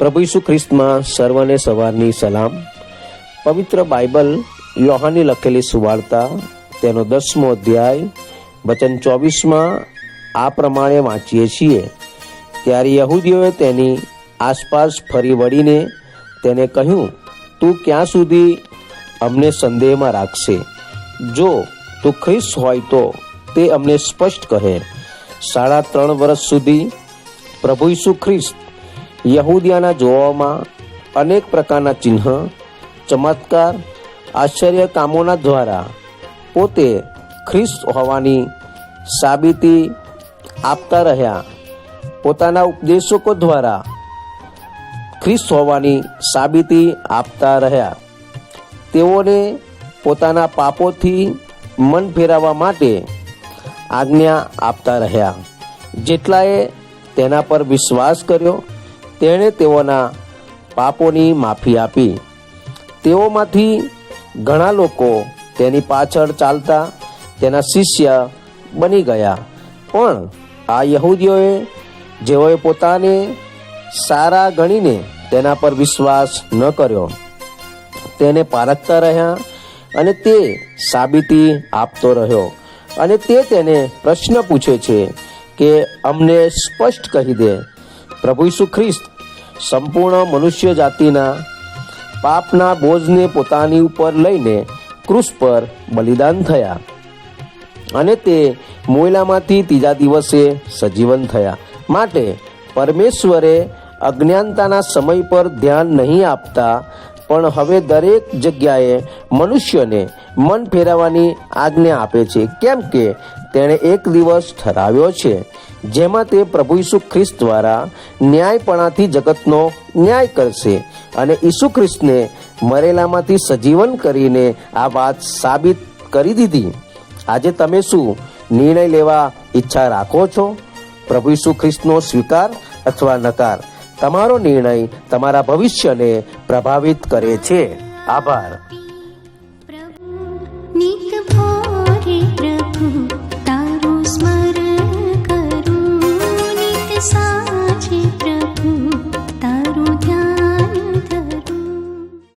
પ્રભુ ઈસુ ખ્રિસ્તમાં સર્વને સવારની સલામ. પવિત્ર બાઇબલ યોહાની લખેલી સુવાર્તા, તેનો દસમો અધ્યાય, વચન ચોવીસમાં આ પ્રમાણે વાંચીએ છીએ. ત્યારે યહૂદીઓએ તેની આસપાસ ફરી વળીને તેને કહ્યું, તું ક્યાં સુધી અમને સંદેહમાં રાખશે? જો તું ખ્રિસ્ત હોય તો તે અમને સ્પષ્ટ કહે. સાડા ત્રણ વર્ષ સુધી પ્રભુ ઈસુ ખ્રિસ્ત યહૂદિયાના જોવામાં અનેક પ્રકારના ચિહ્ન, ચમત્કાર, આશ્ચર્ય કામોના દ્વારા પોતે ખ્રિસ્ત હોવાની સાબિતી આપતા રહ્યા. પોતાના ઉપદેશકો દ્વારા ખ્રિસ્ત હોવાની સાબિતી આપતા રહ્યા. તેઓને પોતાના પાપોથી મન ફેરવવા માટે આજ્ઞા આપતા રહ્યા. જેટલાએ તેના પર વિશ્વાસ કર્યો તેણે તેઓના પાપોની માફી આપી. તેઓમાંથી ઘણા લોકો તેની પાછળ ચાલતા તેના શિષ્ય બની ગયા. પણ આ યહૂદીઓએ જેઓએ પોતાને સારા ગણીને તેના પર વિશ્વાસ ન કર્યો, તેને પારખતા રહ્યા અને તે સાબિતી આપતો રહ્યો અને તે તેને પ્રશ્ન પૂછે છે કે અમને સ્પષ્ટ કહી દે પ્રભુ ઈસુ ખ્રિસ્ત, સંપૂર્ણ મનુષ્ય જાતિના પાપના બોજને પોતાની ઉપર લઈને ક્રુસ પર બલિદાન થયા અને તે મોયલામાંથી ત્રીજા દિવસે સજીવન થયા. માટે પરમેશ્વરે અજ્ઞાનતાના સમય પર ધ્યાન નહીં આપતા, પણ હવે દરેક જગ્યાએ મનુષ્યને મન ફેરવવાની આજ્ઞા આપે છે. કેમ કે તેણે એક દિવસ ઠરાવ્યો છે, જેમાં તે પ્રભુ ઈસુ ખ્રિસ્ત દ્વારા ન્યાયપણાથી જગતનો ન્યાય કરશે અને ઈસુ ખ્રિસ્તને મરેલામાંથી સજીવન કરીને આ વાત સાબિત કરી દીધી. આજે તમે શું નિર્ણય લેવા ઈચ્છા રાખો છો? પ્રભુ ઈસુ ખ્રિસ્તનો સ્વીકાર અથવા નકાર તમારો નિર્ણય તમારા ભવિષ્યને પ્રભાવિત કરે છે. આભાર. আছে প্রভু